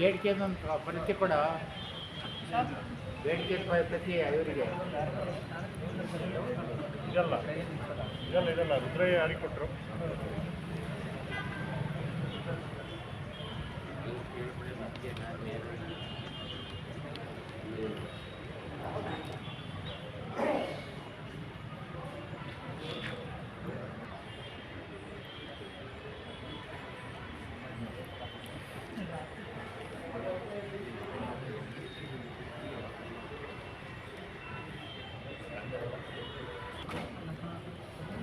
ಬೇಡಿಕೆ ಪ್ರತಿ ಕೂಡ. ಬೇಡಿಕೆ ಪ್ರತಿ ಇವರಿಗೆ ಇದಲ್ಲ ಇದಲ್ಲ ಇದಲ್ಲ ರುದ್ರಯ್ಯ ಯಾರಿಗೆ ಕೊಟ್ಟರು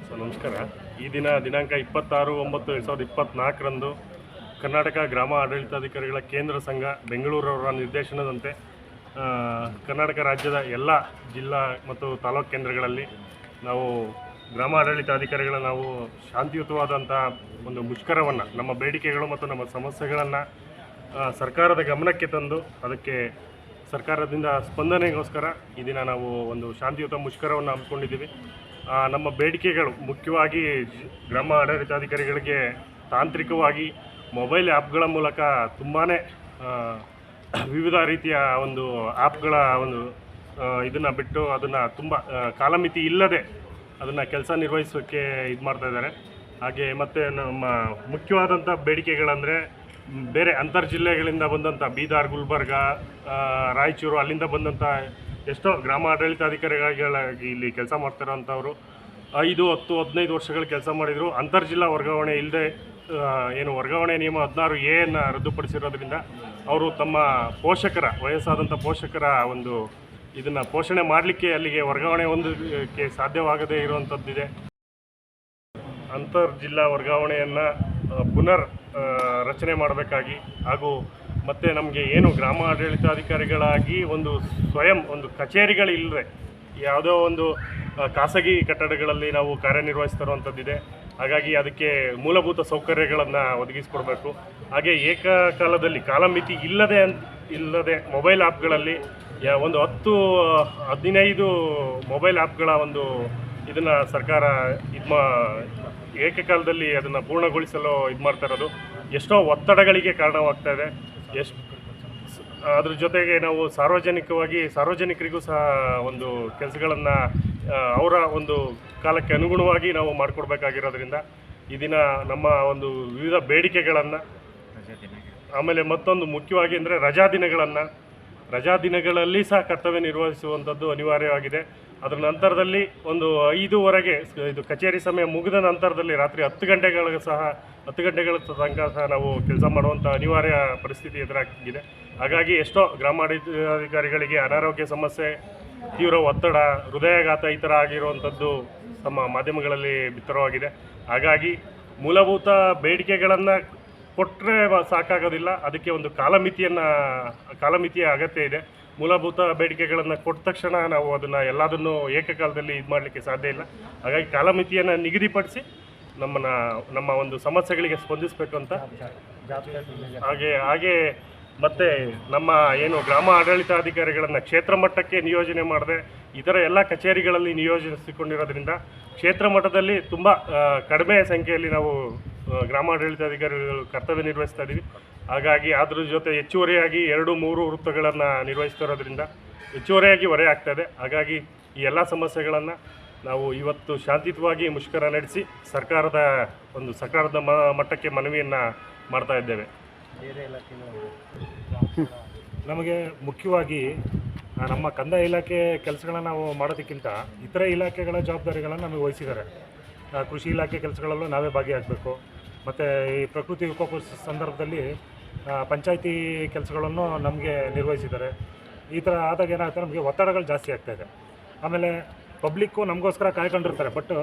ಸೊ ನಮಸ್ಕಾರ. ಈ ದಿನ ದಿನಾಂಕ ಇಪ್ಪತ್ತಾರು, ಒಂಬತ್ತು, ಎರಡು ಸಾವಿರದ ಇಪ್ಪತ್ತ್ನಾಲ್ಕರಂದು ಕರ್ನಾಟಕ ಗ್ರಾಮ ಆಡಳಿತಾಧಿಕಾರಿಗಳ ಕೇಂದ್ರ ಸಂಘ ಬೆಂಗಳೂರವರ ನಿರ್ದೇಶನದಂತೆ ಕರ್ನಾಟಕ ರಾಜ್ಯದ ಎಲ್ಲ ಜಿಲ್ಲಾ ಮತ್ತು ತಾಲೂಕು ಕೇಂದ್ರಗಳಲ್ಲಿ ನಾವು ಗ್ರಾಮ ಆಡಳಿತಾಧಿಕಾರಿಗಳ ನಾವು ಶಾಂತಿಯುತವಾದಂಥ ಒಂದು ಮುಷ್ಕರವನ್ನು, ನಮ್ಮ ಬೇಡಿಕೆಗಳು ಮತ್ತು ನಮ್ಮ ಸಮಸ್ಯೆಗಳನ್ನು ಸರ್ಕಾರದ ಗಮನಕ್ಕೆ ತಂದು ಅದಕ್ಕೆ ಸರ್ಕಾರದಿಂದ ಸ್ಪಂದನೆಗೋಸ್ಕರ ಈ ದಿನ ನಾವು ಒಂದು ಶಾಂತಿಯುತ ಮುಷ್ಕರವನ್ನು ಹಮ್ಮಿಕೊಂಡಿದ್ದೀವಿ. ನಮ್ಮ ಬೇಡಿಕೆಗಳು ಮುಖ್ಯವಾಗಿ ಗ್ರಾಮ ಆಡಳಿತಾಧಿಕಾರಿಗಳಿಗೆ ತಾಂತ್ರಿಕವಾಗಿ ಮೊಬೈಲ್ ಆ್ಯಪ್ಗಳ ಮೂಲಕ ತುಂಬಾ ವಿವಿಧ ರೀತಿಯ ಒಂದು ಆ್ಯಪ್ಗಳ ಒಂದು ಇದನ್ನು ಬಿಟ್ಟು ಅದನ್ನು ತುಂಬ ಕಾಲಮಿತಿ ಇಲ್ಲದೆ ಅದನ್ನು ಕೆಲಸ ನಿರ್ವಹಿಸೋಕ್ಕೆ ಇದು ಮಾಡ್ತಾ ಇದ್ದಾರೆ. ಹಾಗೆ ಮತ್ತು ನಮ್ಮ ಮುಖ್ಯವಾದಂಥ ಬೇಡಿಕೆಗಳಂದರೆ, ಬೇರೆ ಅಂತರ್ ಜಿಲ್ಲೆಗಳಿಂದ ಬಂದಂಥ ಬೀದರ್, ಗುಲ್ಬರ್ಗ ರಾಯಚೂರು ಅಲ್ಲಿಂದ ಬಂದಂಥ ಎಷ್ಟೋ ಗ್ರಾಮ ಆಡಳಿತಾಧಿಕಾರಿಗಳಾಗಿ ಇಲ್ಲಿ ಕೆಲಸ ಮಾಡ್ತಿರೋಂಥವ್ರು. ಐದು, ಹತ್ತು, ಹದಿನೈದು ವರ್ಷಗಳು ಕೆಲಸ ಮಾಡಿದರು. ಅಂತರ್ಜಿಲ್ಲಾ ವರ್ಗಾವಣೆ ಇಲ್ಲದೆ ಏನು ವರ್ಗಾವಣೆ ನಿಯಮ ಹದಿನಾರು ಎನ್ನು ರದ್ದುಪಡಿಸಿರೋದ್ರಿಂದ ಅವರು ತಮ್ಮ ಪೋಷಕರ, ವಯಸ್ಸಾದಂಥ ಪೋಷಕರ ಒಂದು ಇದನ್ನು ಪೋಷಣೆ ಮಾಡಲಿಕ್ಕೆ ಅಲ್ಲಿಗೆ ವರ್ಗಾವಣೆ ಹೊಂದಕ್ಕೆ ಸಾಧ್ಯವಾಗದೇ ಇರುವಂಥದ್ದಿದೆ. ಅಂತರ್ಜಿಲ್ಲಾ ವರ್ಗಾವಣೆಯನ್ನು ಪುನರ್ ರಚನೆ ಮಾಡಬೇಕಾಗಿ ಹಾಗೂ ಮತ್ತು ನಮಗೆ ಏನು ಗ್ರಾಮ ಆಡಳಿತಾಧಿಕಾರಿಗಳಾಗಿ ಒಂದು ಸ್ವಯಂ, ಒಂದು ಕಚೇರಿಗಳಿಲ್ಲದೆ ಯಾವುದೋ ಒಂದು ಖಾಸಗಿ ಕಟ್ಟಡಗಳಲ್ಲಿ ನಾವು ಕಾರ್ಯನಿರ್ವಹಿಸ್ತಿರುವಂಥದ್ದಿದೆ. ಹಾಗಾಗಿ ಅದಕ್ಕೆ ಮೂಲಭೂತ ಸೌಕರ್ಯಗಳನ್ನು ಒದಗಿಸಿಕೊಡ್ಬೇಕು. ಹಾಗೆ ಏಕಕಾಲದಲ್ಲಿ ಕಾಲಮಿತಿ ಇಲ್ಲದೆ ಇಲ್ಲದೆ ಮೊಬೈಲ್ ಆ್ಯಪ್ಗಳಲ್ಲಿ ಒಂದು ಹತ್ತು, ಹದಿನೈದು ಮೊಬೈಲ್ ಆ್ಯಪ್ಗಳ ಒಂದು ಇದನ್ನು ಸರ್ಕಾರ ಇದು ಮಾ ಏಕಕಾಲದಲ್ಲಿ ಅದನ್ನು ಪೂರ್ಣಗೊಳಿಸಲು ಇದು ಮಾಡ್ತಾ ಇರೋದು. ಎಷ್ಟೋ ಒತ್ತಡಗಳಿಗೆ ಕಾರಣವಾಗ್ತಾ ಇದೆ. ಎಷ್ಟು ಅದ್ರ ಜೊತೆಗೆ ನಾವು ಸಾರ್ವಜನಿಕವಾಗಿ ಸಾರ್ವಜನಿಕರಿಗೂ ಸಹ ಒಂದು ಕೆಲಸಗಳನ್ನು ಅವರ ಒಂದು ಕಾಲಕ್ಕೆ ಅನುಗುಣವಾಗಿ ನಾವು ಮಾಡಿಕೊಡ್ಬೇಕಾಗಿರೋದ್ರಿಂದ ಈ ದಿನ ನಮ್ಮ ಒಂದು ವಿವಿಧ ಬೇಡಿಕೆಗಳನ್ನು ಆಮೇಲೆ ಮತ್ತೊಂದು ಮುಖ್ಯವಾಗಿ ಅಂದರೆ ರಜಾ ದಿನಗಳನ್ನು ರಜಾ ದಿನಗಳಲ್ಲಿ ಸಹ ಕರ್ತವ್ಯ ನಿರ್ವಹಿಸುವಂಥದ್ದು ಅನಿವಾರ್ಯವಾಗಿದೆ. ಅದರ ನಂತರದಲ್ಲಿ ಒಂದು ಐದೂವರೆಗೆ ಇದು ಕಚೇರಿ ಸಮಯ ಮುಗಿದ ನಂತರದಲ್ಲಿ ರಾತ್ರಿ ಹತ್ತು ಗಂಟೆಗಳಿಗೆ ಸಹ, ಹತ್ತು ಗಂಟೆಗಳ ತನಕ ಸಹ ನಾವು ಕೆಲಸ ಮಾಡುವಂಥ ಅನಿವಾರ್ಯ ಪರಿಸ್ಥಿತಿ ಎದುರಾಗಿದೆ. ಹಾಗಾಗಿ ಎಷ್ಟೋ ಗ್ರಾಮಾಡಳಿತಾಧಿಕಾರಿಗಳಿಗೆ ಅನಾರೋಗ್ಯ ಸಮಸ್ಯೆ, ತೀವ್ರ ಒತ್ತಡ, ಹೃದಯಾಘಾತ ಈ ಥರ ಆಗಿರುವಂಥದ್ದು ತಮ್ಮ ಮಾಧ್ಯಮಗಳಲ್ಲಿ ಬಿತ್ತರವಾಗಿದೆ. ಹಾಗಾಗಿ ಮೂಲಭೂತ ಬೇಡಿಕೆಗಳನ್ನು ಕೊಟ್ಟರೆ ಸಾಕಾಗೋದಿಲ್ಲ. ಅದಕ್ಕೆ ಒಂದು ಕಾಲಮಿತಿಯನ್ನು, ಕಾಲಮಿತಿಯ ಅಗತ್ಯ ಇದೆ. ಮೂಲಭೂತ ಬೇಡಿಕೆಗಳನ್ನು ಕೊಟ್ಟ ತಕ್ಷಣ ನಾವು ಅದನ್ನು ಎಲ್ಲದನ್ನು ಏಕಕಾಲದಲ್ಲಿ ಇದು ಮಾಡಲಿಕ್ಕೆ ಸಾಧ್ಯ ಇಲ್ಲ. ಹಾಗಾಗಿ ಕಾಲಮಿತಿಯನ್ನು ನಿಗದಿಪಡಿಸಿ ನಮ್ಮನ್ನು, ನಮ್ಮ ಒಂದು ಸಮಸ್ಯೆಗಳಿಗೆ ಸ್ಪಂದಿಸಬೇಕು ಅಂತ. ಹಾಗೆ ಹಾಗೆ ಮತ್ತು ನಮ್ಮ ಏನು ಗ್ರಾಮ ಆಡಳಿತಾಧಿಕಾರಿಗಳನ್ನು ಕ್ಷೇತ್ರ ಮಟ್ಟಕ್ಕೆ ನಿಯೋಜನೆ ಮಾಡದೆ ಇತರ ಎಲ್ಲ ಕಚೇರಿಗಳಲ್ಲಿ ನಿಯೋಜಿಸಿಕೊಂಡಿರೋದ್ರಿಂದ ಕ್ಷೇತ್ರ ಮಟ್ಟದಲ್ಲಿ ತುಂಬ ಕಡಿಮೆ ಸಂಖ್ಯೆಯಲ್ಲಿ ನಾವು ಗ್ರಾಮಾಡಳಿತ ಅಧಿಕಾರಿಗಳು ಕರ್ತವ್ಯ ನಿರ್ವಹಿಸ್ತಾ ಇದ್ದೀವಿ ಹಾಗಾಗಿ ಅದ್ರ ಜೊತೆ ಹೆಚ್ಚುವರಿಯಾಗಿ ಎರಡು ಮೂರು ವೃತ್ತಗಳನ್ನು ನಿರ್ವಹಿಸ್ತಿರೋದ್ರಿಂದ ಹೆಚ್ಚುವರಿಯಾಗಿ ಹೊರೆ ಆಗ್ತಾ ಇದೆ. ಹಾಗಾಗಿ ಈ ಎಲ್ಲ ಸಮಸ್ಯೆಗಳನ್ನು ನಾವು ಇವತ್ತು ಶಾಂತಿಯುತವಾಗಿ ಮುಷ್ಕರ ನಡೆಸಿ ಸರ್ಕಾರದ ಒಂದು ಸರ್ಕಾರದ ಮಟ್ಟಕ್ಕೆ ಮನವಿಯನ್ನು ಮಾಡ್ತಾ ಇದ್ದೇವೆ. ನಮಗೆ ಮುಖ್ಯವಾಗಿ ನಮ್ಮ ಕಂದಾಯ ಇಲಾಖೆ ಕೆಲಸಗಳನ್ನ ನಾವು ಮಾಡೋದಕ್ಕಿಂತ ಇತರೆ ಇಲಾಖೆಗಳ ಜವಾಬ್ದಾರಿಗಳನ್ನು ನಮಗೆ ವಹಿಸಿದ್ದಾರೆ. ಕೃಷಿ ಇಲಾಖೆ ಕೆಲಸಗಳಲ್ಲೂ ನಾವೇ ಭಾಗಿಯಾಗಬೇಕು. ಮತ್ತು ಈ ಪ್ರಕೃತಿ ವಿಕೋಪ ಸಂದರ್ಭದಲ್ಲಿ ಪಂಚಾಯಿತಿ ಕೆಲಸಗಳನ್ನು ನಮಗೆ ನಿರ್ವಹಿಸಿದ್ದಾರೆ. ಈ ಥರ ಆದಾಗ ಏನಾಗುತ್ತೆ, ನಮಗೆ ಒತ್ತಡಗಳು ಜಾಸ್ತಿ ಆಗ್ತಾಯಿದೆ ಆಮೇಲೆ ಪಬ್ಲಿಕ್ಕು ನಮಗೋಸ್ಕರ ಕಾಯ್ಕೊಂಡಿರ್ತಾರೆ. ಬಟ್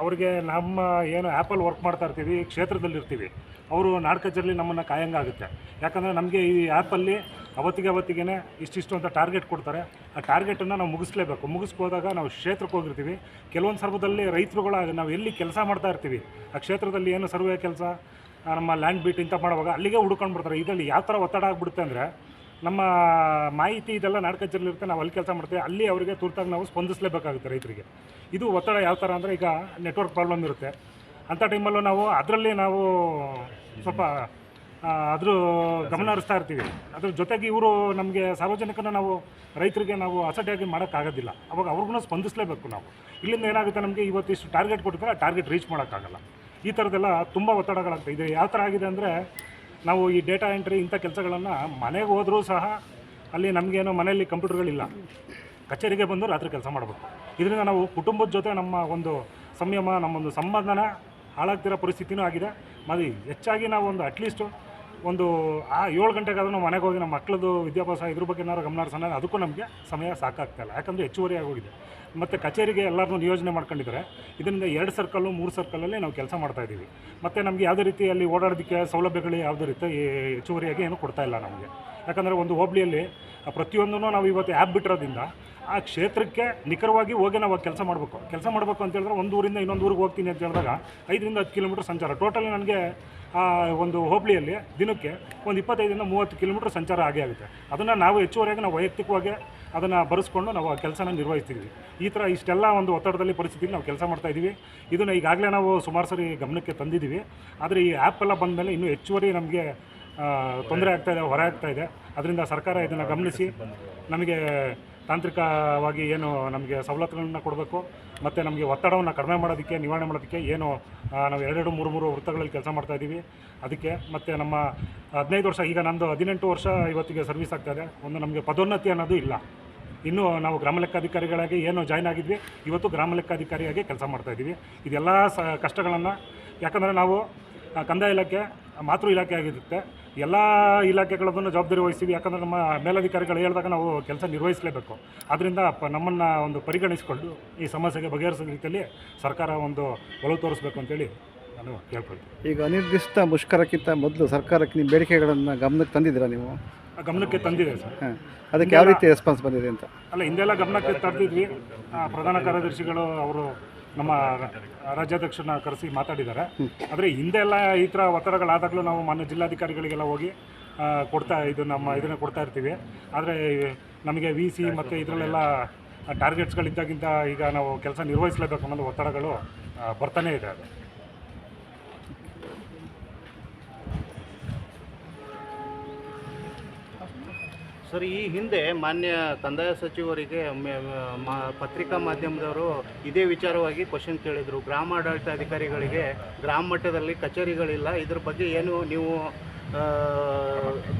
ಅವ್ರಿಗೆ ನಮ್ಮ ಏನು ಆ್ಯಪಲ್ಲಿ ವರ್ಕ್ ಮಾಡ್ತಾ ಇರ್ತೀವಿ, ಕ್ಷೇತ್ರದಲ್ಲಿ ಇರ್ತೀವಿ, ಅವರು ನಾಡ್ ಕಚೇರಿಲಿ ನಮ್ಮನ್ನು ಕಾಯಂಗಾಗುತ್ತೆ ಯಾಕಂದರೆ ನಮಗೆ ಈ ಆ್ಯಪಲ್ಲಿ ಅವತ್ತಿಗೆ ಅವತ್ತಿಗೆ ಇಷ್ಟಿಷ್ಟು ಅಂತ ಟಾರ್ಗೆಟ್ ಕೊಡ್ತಾರೆ. ಆ ಟಾರ್ಗೆಟನ್ನು ನಾವು ಮುಗಿಸ್ಲೇಬೇಕು. ಮುಗಿಸ್ಕೋದಾಗ ನಾವು ಕ್ಷೇತ್ರಕ್ಕೆ ಹೋಗಿರ್ತೀವಿ. ಕೆಲವೊಂದು ಸರ್ವದಲ್ಲಿ ರೈತರುಗಳ ನಾವು ಎಲ್ಲಿ ಕೆಲಸ ಮಾಡ್ತಾ ಇರ್ತೀವಿ, ಆ ಕ್ಷೇತ್ರದಲ್ಲಿ ಏನು ಸರ್ವೆ ಕೆಲಸ ನಮ್ಮ ಲ್ಯಾಂಡ್ ಬೀಟ್ ಇಂಥ ಮಾಡುವಾಗ ಅಲ್ಲಿಗೆ ಹುಡ್ಕೊಂಡು ಬರ್ತಾರೆ. ಇದರಲ್ಲಿ ಯಾವ ಥರ ಒತ್ತಡ ಆಗಿಬಿಡುತ್ತೆ ಅಂದರೆ ನಮ್ಮ ಮಾಹಿತಿ ಇದೆಲ್ಲ ನಾಡ್ಕಜ್ಜರಲ್ಲಿರುತ್ತೆ ನಾವು ಅಲ್ಲಿ ಕೆಲಸ ಮಾಡ್ತೀವಿ, ಅಲ್ಲಿ ಅವರಿಗೆ ತುರ್ತಾಗಿ ನಾವು ಸ್ಪಂದಿಸಲೇಬೇಕಾಗುತ್ತೆ ರೈತರಿಗೆ. ಇದು ಒತ್ತಡ ಯಾವ ಥರ ಅಂದರೆ ಈಗ ನೆಟ್ವರ್ಕ್ ಪ್ರಾಬ್ಲಮ್ ಇರುತ್ತೆ. ಅಂಥ ಟೈಮಲ್ಲೂ ನಾವು ಅದರಲ್ಲಿ ನಾವು ಸ್ವಲ್ಪ ಅದ್ರ ಗಮನ ಹರಿಸ್ತಾ ಇರ್ತೀವಿ. ಅದ್ರ ಜೊತೆಗೆ ಇವರು ನಮಗೆ ಸಾರ್ವಜನಿಕನ ನಾವು ರೈತರಿಗೆ ನಾವು ಅಸಡ್ಡೆಯಾಗಿ ಮಾಡೋಕ್ಕಾಗೋದಿಲ್ಲ. ಅವಾಗ ಅವ್ರಿಗೂ ಸ್ಪಂದಿಸಲೇಬೇಕು ನಾವು. ಇಲ್ಲಿಂದ ಏನಾಗುತ್ತೆ ನಮಗೆ ಇವತ್ತಿಷ್ಟು ಟಾರ್ಗೆಟ್ ಕೊಟ್ಟಿದ್ರೆ ಆ ಟಾರ್ಗೆಟ್ ರೀಚ್ ಮಾಡೋಕ್ಕಾಗಲ್ಲ. ಈ ಥರದ್ದೆಲ್ಲ ತುಂಬ ಒತ್ತಡಗಳಾಗ್ತದೆ ಇದು. ಯಾವ ಥರ ಆಗಿದೆ ಅಂದರೆ ನಾವು ಈ ಡೇಟಾ ಎಂಟ್ರಿ ಇಂಥ ಕೆಲಸಗಳನ್ನು ಮನೆಗೆ ಹೋದರೂ ಸಹ ಅಲ್ಲಿ ನಮಗೇನೋ ಮನೆಯಲ್ಲಿ ಕಂಪ್ಯೂಟರ್ಗಳಿಲ್ಲ. ಕಚೇರಿಗೆ ಬಂದು ರಾತ್ರಿ ಕೆಲಸ ಮಾಡಬೇಕು. ಇದರಿಂದ ನಾವು ಕುಟುಂಬದ ಜೊತೆ ನಮ್ಮ ಒಂದು ಸಂಯಮ, ನಮ್ಮೊಂದು ಸಂಬಂಧನ ಹಾಳಾಗ್ತಿರೋ ಪರಿಸ್ಥಿತಿನೂ ಆಗಿದೆ. ಮತ್ತು ಹೆಚ್ಚಾಗಿ ನಾವು ಒಂದು ಅಟ್ಲೀಸ್ಟು ಒಂದು, ಆ ಏಳು ಗಂಟೆಗಾದ್ರೂ ನಾವು ಮನೆಗೆ ಹೋಗಿ ನಮ್ಮ ಮಕ್ಕಳದು ವಿದ್ಯಾಭ್ಯಾಸ, ಇದ್ರ ಬಗ್ಗೆ ಏನಾದ್ರು ಗಮನ ಹರಿಸೋಣ ಅದಕ್ಕೂ ನಮಗೆ ಸಮಯ ಸಾಕಾಗ್ತಾ ಇಲ್ಲ. ಯಾಕಂದರೆ ಹೆಚ್ಚುವರಿ ಆಗೋಗಿದೆ. ಮತ್ತು ಕಚೇರಿಗೆ ಎಲ್ಲರನ್ನೂ ನಿಯೋಜನೆ ಮಾಡ್ಕೊಂಡಿದ್ದಾರೆ. ಇದರಿಂದ ಎರಡು ಸರ್ಕಲ್ಲು, ಮೂರು ಸರ್ಕಲಲ್ಲಿ ನಾವು ಕೆಲಸ ಮಾಡ್ತಾ ಇದ್ದೀವಿ. ಮತ್ತು ನಮಗೆ ಯಾವುದೇ ರೀತಿಯಲ್ಲಿ ಓಡಾಡೋದಕ್ಕೆ ಸೌಲಭ್ಯಗಳು ಯಾವುದೇ ರೀತಿ ಹೆಚ್ಚುವರಿಯಾಗಿ ಏನು ಕೊಡ್ತಾ ಇಲ್ಲ ನಮಗೆ. ಯಾಕಂದರೆ ಒಂದು ಹೋಬಳಿಯಲ್ಲಿ ಪ್ರತಿಯೊಂದನ್ನು ನಾವು ಇವತ್ತು ಆ್ಯಪ್ ಬಿಟ್ಟಿರೋದ್ರಿಂದ ಆ ಕ್ಷೇತ್ರಕ್ಕೆ ನಿಖರವಾಗಿ ಹೋಗಿ ನಾವು ಕೆಲಸ ಮಾಡಬೇಕು. ಕೆಲಸ ಮಾಡಬೇಕು ಅಂತ ಹೇಳಿದ್ರೆ ಒಂದು ಊರಿಂದ ಇನ್ನೊಂದು ಊರಿಗೆ ಹೋಗ್ತೀನಿ ಅಂತ ಹೇಳಿದಾಗ ಐದರಿಂದ ಹತ್ತು ಕಿಲೋಮೀಟ್ರ್ ಸಂಚಾರ. ಟೋಟಲಿ ನನಗೆ ಒಂದು ಹೋಬಳಿಯಲ್ಲಿ ದಿನಕ್ಕೆ ಒಂದು ಇಪ್ಪತ್ತೈದರಿಂದ ಮೂವತ್ತು ಕಿಲೋಮೀಟ್ರ್ ಸಂಚಾರ ಆಗೇ ಆಗುತ್ತೆ. ಅದನ್ನು ನಾವು ಹೆಚ್ಚುವರಿಯಾಗಿ ನಾವು ವೈಯಕ್ತಿಕವಾಗಿ ಅದನ್ನು ಬರೆಸ್ಕೊಂಡು ನಾವು ಆ ಕೆಲಸನ ನಿರ್ವಹಿಸ್ತಿದ್ವಿ. ಈ ಥರ ಇಷ್ಟೆಲ್ಲ ಒಂದು ಒತ್ತಡದಲ್ಲಿ ಪರಿಸ್ಥಿತಿಯಲ್ಲಿ ನಾವು ಕೆಲಸ ಮಾಡ್ತಾ ಇದ್ದೀವಿ ಇದನ್ನು ಈಗಾಗಲೇ ನಾವು ಸುಮಾರು ಸರಿ ಗಮನಕ್ಕೆ ತಂದಿದ್ದೀವಿ ಆದರೆ ಈ ಆ್ಯಪ್ ಎಲ್ಲ ಬಂದ ಮೇಲೆ ಇನ್ನೂ ಹೆಚ್ಚುವರಿ ನಮಗೆ ತೊಂದರೆ ಆಗ್ತಾ ಇದೆ, ಹೊರೆ ಆಗ್ತಾ ಇದೆ. ಅದರಿಂದ ಸರ್ಕಾರ ಇದನ್ನು ಗಮನಿಸಿ, ನಮಗೆ ತಾಂತ್ರಿಕವಾಗಿ ಏನು ನಮಗೆ ಸವಲತ್ತುಗಳನ್ನ ಕೊಡಬೇಕು, ಮತ್ತು ನಮಗೆ ಒತ್ತಡವನ್ನು ಕಡಿಮೆ ಮಾಡೋದಕ್ಕೆ, ನಿವಾರಣೆ ಮಾಡೋದಕ್ಕೆ ಏನು ನಾವು ಎರಡೆರಡು, ಮೂರು ಮೂರು ವೃತ್ತಗಳಲ್ಲಿ ಕೆಲಸ ಮಾಡ್ತಾ ಇದ್ದೀವಿ ಅದಕ್ಕೆ ಮತ್ತು ನಮ್ಮ ಹದಿನೈದು ವರ್ಷ, ಈಗ ನಂದು ಹದಿನೆಂಟು ವರ್ಷ ಇವತ್ತಿಗೆ ಸರ್ವಿಸ್ ಆಗ್ತಾ ಇದೆ. ಒಂದು ನಮಗೆ ಪದೋನ್ನತಿ ಅನ್ನೋದು ಇಲ್ಲ. ಇನ್ನೂ ನಾವು ಗ್ರಾಮ ಲೆಕ್ಕಾಧಿಕಾರಿಗಳಾಗಿ ಏನು ಜಾಯ್ನ್ ಆಗಿದ್ವಿ, ಇವತ್ತು ಗ್ರಾಮ ಲೆಕ್ಕಾಧಿಕಾರಿಯಾಗಿ ಕೆಲಸ ಮಾಡ್ತಾ ಇದ್ದೀವಿ ಇದೆಲ್ಲ ಸ, ಕಷ್ಟಗಳನ್ನು, ಯಾಕಂದರೆ ನಾವು ಕಂದಾಯ ಇಲಾಖೆ ಮಾತೃ ಇಲಾಖೆ ಆಗಿರುತ್ತೆ. ಎಲ್ಲ ಇಲಾಖೆಗಳದನ್ನು ಜವಾಬ್ದಾರಿ ವಹಿಸ್ತೀವಿ. ಯಾಕಂದರೆ ನಮ್ಮ ಮೇಲಧಿಕಾರಿಗಳು ಹೇಳಿದಾಗ ನಾವು ಕೆಲಸ ನಿರ್ವಹಿಸಲೇಬೇಕು. ಆದ್ದರಿಂದ ಪ ನಮ್ಮನ್ನು ಒಂದು ಪರಿಗಣಿಸಿಕೊಂಡು ಈ ಸಮಸ್ಯೆಗೆ ಬಗೆಹರಿಸೋ ರೀತಿಯಲ್ಲಿ ಸರ್ಕಾರ ಒಂದು ಒಲವು ತೋರಿಸ್ಬೇಕು ಅಂತೇಳಿ ನಾನು ಕೇಳ್ಕೊಳ್ತೀನಿ ಈಗ ಅನಿರ್ದಿಷ್ಟ ಮುಷ್ಕರಕ್ಕಿಂತ ಮೊದಲು ಸರ್ಕಾರಕ್ಕೆ ನಿಮ್ಮ ಬೇಡಿಕೆಗಳನ್ನು ಗಮನಕ್ಕೆ ತಂದಿದ್ದೀರಾ ನೀವು? ಗಮನಕ್ಕೆ ತಂದಿದೆ ಸರ್. ಹಾಂ. ಅದಕ್ಕೆ ಯಾವ ರೀತಿ ರೆಸ್ಪಾನ್ಸ್ ಬಂದಿದೆ ಅಂತ? ಅಲ್ಲ ಹಿಂದೆಲ್ಲ ಗಮನಕ್ಕೆ ತರ್ತಿದ್ವಿ ಪ್ರಧಾನ ಕಾರ್ಯದರ್ಶಿಗಳು ಅವರು ನಮ್ಮ ರಾಜ್ಯಾಧ್ಯಕ್ಷರನ್ನ ಕರೆಸಿ ಮಾತಾಡಿದ್ದಾರೆ. ಆದರೆ ಹಿಂದೆಲ್ಲ ಈ ಥರ ಒತ್ತಡಗಳಾದಾಗಲೂ ನಾವು ಮಾನ್ಯ ಜಿಲ್ಲಾಧಿಕಾರಿಗಳಿಗೆಲ್ಲ ಹೋಗಿ ಕೊಡ್ತಾ ಇದು ನಮ್ಮ ಇದನ್ನು ಕೊಡ್ತಾ ಇರ್ತೀವಿ. ಆದರೆ ನಮಗೆ ವಿ ಸಿ ಮತ್ತು ಇದರಲ್ಲೆಲ್ಲ ಟಾರ್ಗೆಟ್ಸ್ಗಳಿದ್ದಾಗಿಂತ ಈಗ ನಾವು ಕೆಲಸ ನಿರ್ವಹಿಸಲೇಬೇಕು ಅನ್ನೋದು ಒತ್ತಡಗಳು ಬರ್ತಾನೇ ಇದೆ ಅದು. ಸರ್, ಈ ಹಿಂದೆ ಮಾನ್ಯ ಕಂದಾಯ ಸಚಿವರಿಗೆ ಪತ್ರಿಕಾ ಮಾಧ್ಯಮದವರು ಇದೇ ವಿಚಾರವಾಗಿ ಕ್ವಶನ್ ಕೇಳಿದರು. ಗ್ರಾಮಾಡಳಿತಾಧಿಕಾರಿಗಳಿಗೆ ಗ್ರಾಮ ಮಟ್ಟದಲ್ಲಿ ಕಚೇರಿಗಳಿಲ್ಲ. ಇದ್ರ ಬಗ್ಗೆ ಏನು ನೀವು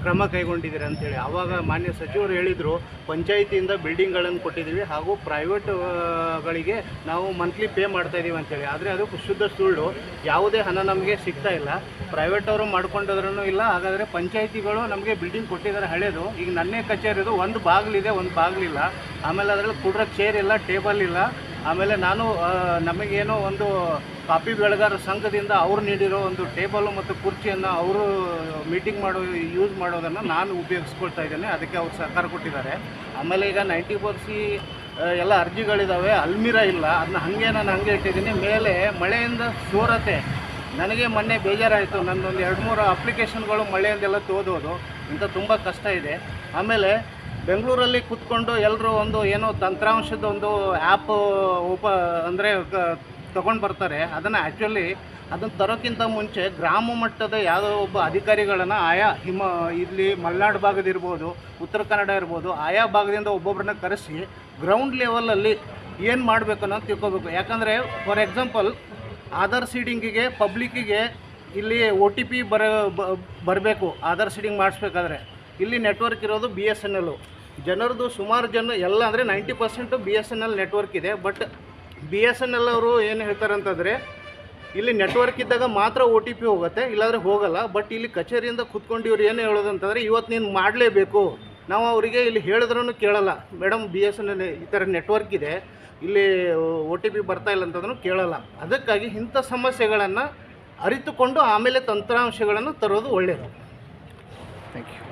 ಕ್ರಮ ಕೈಗೊಂಡಿದ್ದೀರಿ ಅಂತೇಳಿ. ಆವಾಗ ಮಾನ್ಯ ಸಚಿವರು ಹೇಳಿದರು, ಪಂಚಾಯಿತಿಯಿಂದ ಬಿಲ್ಡಿಂಗ್ಗಳನ್ನು ಕೊಟ್ಟಿದ್ದೀವಿ ಹಾಗೂ ಪ್ರೈವೇಟ್ ಗಳಿಗೆ ನಾವು ಮಂತ್ಲಿ ಪೇ ಮಾಡ್ತಾ ಇದ್ದೀವಿ ಅಂತೇಳಿ. ಆದರೆ ಅದು ಶುದ್ಧ ಸುಳ್ಳು. ಯಾವುದೇ ಹಣ ನಮಗೆ ಸಿಗ್ತಾ ಇಲ್ಲ. ಪ್ರೈವೇಟ್ ಅವರು ಮಾಡ್ಕೊಂಡಿದ್ರೂ ಇಲ್ಲ. ಹಾಗಾದರೆ ಪಂಚಾಯಿತಿಗಳು ನಮಗೆ ಬಿಲ್ಡಿಂಗ್ ಕೊಟ್ಟಿದ್ದಾರೆ ಹಳೇದು. ಈಗ ನನ್ನೇ ಕಚೇರಿದು ಒಂದು ಬಾಗಿಲಿದೆ, ಒಂದು ಬಾಗಿಲಿಲ್ಲ. ಆಮೇಲೆ ಅದರಲ್ಲಿ ಕುಡ್ರಕ್ಕೆ ಚೇರ್ ಇಲ್ಲ ಟೇಬಲ್ ಇಲ್ಲ. ಆಮೇಲೆ ನಾನು ನಮಗೇನೋ ಒಂದು ಕಾಪಿ ಬೆಳೆಗಾರ ಸಂಘದಿಂದ ಅವರು ನೀಡಿರೋ ಒಂದು ಟೇಬಲು ಮತ್ತು ಕುರ್ಚಿಯನ್ನು ಅವರು ಮೀಟಿಂಗ್ ಮಾಡೋ, ಯೂಸ್ ಮಾಡೋದನ್ನು ನಾನು ಉಪಯೋಗಿಸ್ಕೊಳ್ತಾ ಇದ್ದೇನೆ, ಅದಕ್ಕೆ ಅವ್ರು ಸರ್ಕಾರ ಕೊಟ್ಟಿದ್ದಾರೆ. ಆಮೇಲೆ ಈಗ ನೈಂಟಿ ಪರ್ಸಿ ಎಲ್ಲ ಅರ್ಜಿಗಳಿದ್ದಾವೆ ಅಲ್ಮಿರಾ ಇಲ್ಲ ಅದನ್ನ ಹಾಗೆ ನಾನು ಹಾಗೆ ಇಟ್ಟಿದ್ದೀನಿ. ಮೇಲೆ ಮಳೆಯಿಂದ ಸೋರತೆ, ನನಗೆ ಮೊನ್ನೆ ಬೇಜಾರಾಯಿತು ನನ್ನೊಂದು ಎರಡು ಮೂರು ಅಪ್ಲಿಕೇಶನ್ಗಳು ಮಳೆಯಿಂದೆಲ್ಲ ತೋದೋದು, ಇಂಥ ತುಂಬ ಕಷ್ಟ ಇದೆ. ಆಮೇಲೆ ಬೆಂಗಳೂರಲ್ಲಿ ಕೂತ್ಕೊಂಡು ಎಲ್ಲರೂ ಒಂದು ಏನೋ ತಂತ್ರಾಂಶದ ಒಂದು ಆ್ಯಪ್ ಉಪ, ಅಂದರೆ ತಗೊಂಡು ಬರ್ತಾರೆ. ಅದನ್ನು ಆ್ಯಕ್ಚುಲಿ ಅದನ್ನು ತರೋಕ್ಕಿಂತ ಮುಂಚೆ ಗ್ರಾಮ ಮಟ್ಟದ ಯಾವುದೋ ಒಬ್ಬ ಅಧಿಕಾರಿಗಳನ್ನು ಆಯಾ ಹಿಮ ಇಲ್ಲಿ ಮಲೆನಾಡು ಭಾಗದಿರ್ಬೋದು ಉತ್ತರ ಕನ್ನಡ ಇರ್ಬೋದು, ಆಯಾ ಭಾಗದಿಂದ ಒಬ್ಬೊಬ್ಬರನ್ನ ಕರೆಸಿ ಗ್ರೌಂಡ್ ಲೆವೆಲಲ್ಲಿ ಏನು ಮಾಡಬೇಕು ಅನ್ನೋದು ತಿಳ್ಕೊಬೇಕು. ಯಾಕಂದರೆ ಫಾರ್ ಎಕ್ಸಾಂಪಲ್ ಆಧಾರ್ ಸೀಡಿಂಗಿಗೆ ಪಬ್ಲಿಕ್ಕಿಗೆ ಇಲ್ಲಿ ಒ ಟಿ ಪಿ ಬರ ಬರಬೇಕು. ಆಧಾರ್ ಸೀಡಿಂಗ್ ಮಾಡಿಸ್ಬೇಕಾದ್ರೆ. ಇಲ್ಲಿ ನೆಟ್ವರ್ಕ್ ಇರೋದು ಬಿ ಎಸ್ ಎನ್ ಎಲ್ಲು ಜನರದು ಸುಮಾರು ಜನ ಎಲ್ಲ ಅಂದರೆ ninety percent B S N L network ಇದೆ. But B S N L ಅವರು ಏನು ಹೇಳ್ತಾರೆ ಅಂತಂದರೆ, ಇಲ್ಲಿ ನೆಟ್ವರ್ಕ್ ಇದ್ದಾಗ ಮಾತ್ರ ಒ ಟಿ ಪಿ ಹೋಗುತ್ತೆ, ಇಲ್ಲಾಂದರೆ ಹೋಗಲ್ಲ. ಬಟ್ ಇಲ್ಲಿ ಕಚೇರಿಯಿಂದ ಕುತ್ಕೊಂಡು ಇವ್ರು ಏನು ಹೇಳೋದು ಅಂತಂದರೆ ಇವತ್ತು ನೀನು ಮಾಡಲೇಬೇಕು. ನಾವು ಅವರಿಗೆ ಇಲ್ಲಿ ಹೇಳಿದ್ರೂ ಕೇಳಲ್ಲ. Madam B S N L ಈ ಥರ ನೆಟ್ವರ್ಕ್ ಇದೆ. ಇಲ್ಲಿ ಒ ಟಿ ಪಿ ಬರ್ತಾ ಇಲ್ಲ ಅಂತಂದ್ರೂ ಕೇಳಲ್ಲ. ಅದಕ್ಕಾಗಿ ಇಂಥ ಸಮಸ್ಯೆಗಳನ್ನು ಅರಿತುಕೊಂಡು ಆಮೇಲೆ ತಂತ್ರಾಂಶಗಳನ್ನು ತರೋದು ಒಳ್ಳೆಯದು ಥ್ಯಾಂಕ್ ಯು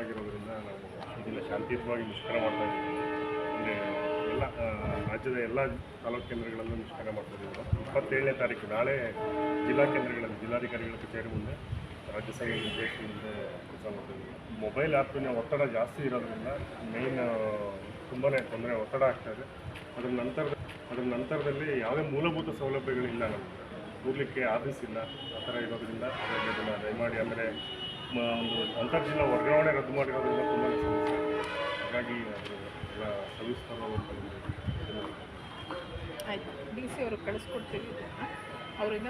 ಆಗಿರೋದ್ರಿಂದ ನಾವು ಇದನ್ನು ಶಾಂತಿಯುತವಾಗಿ ಮುಷ್ಕರ ಮಾಡ್ತಾ ಇದ್ದೀವಿ. ಎಲ್ಲ ರಾಜ್ಯದ ಎಲ್ಲ ತಾಲೂಕು ಕೇಂದ್ರಗಳಲ್ಲೂ ಮುಷ್ಕರ ಮಾಡ್ತಾ ಇದ್ದೀವಿ. ಇಪ್ಪತ್ತೇಳನೇ ತಾರೀಕು, ನಾಳೆ ಜಿಲ್ಲಾ ಕೇಂದ್ರಗಳಲ್ಲಿ ಜಿಲ್ಲಾಧಿಕಾರಿಗಳ ಕಚೇರಿ ಮುಂದೆ ರಾಜ್ಯ ಸಭೆ ಮುಂದೆ ಕೆಲಸ ಮಾಡ್ತಾ ಇದ್ದೀವಿ. ಮೊಬೈಲ್ ಆ್ಯಪಿನ ಒತ್ತಡ ಜಾಸ್ತಿ ಇರೋದ್ರಿಂದ ಮೇಯ್ನ್ ತುಂಬಾ ತೊಂದರೆ, ಒತ್ತಡ ಆಗ್ತಾ ಇದೆ. ಅದರ ನಂತರ ಅದರ ನಂತರದಲ್ಲಿ ಯಾವುದೇ ಮೂಲಭೂತ ಸೌಲಭ್ಯಗಳಿಲ್ಲ ನಮಗೆ. ಕೂರ್ಲಿಕ್ಕೆ ಆಫೀಸ್ ಇಲ್ಲ. ಆ ಥರ ಇರೋದ್ರಿಂದ ಅದನ್ನು ದಯಮಾಡಿ, ಅಂದರೆ ಒಂದು ಅಂತರ್ಜಿಲ್ಲಾ ವರ್ಗಾವಣೆ ರದ್ದು ಮಾಡಿರೋದ್ರಿಂದ ತುಂಬ ಸಮಸ್ಯೆ ಹಾಗಾಗಿ ಎಲ್ಲ ಸವಿಸ್ತಾರವಾದ ಆಯಿತು. ಡಿ ಸಿ ಅವ್ರಿಗೆ ಕಳಿಸ್ಕೊಡ್ತೀವಿ ಅವರಿಂದ.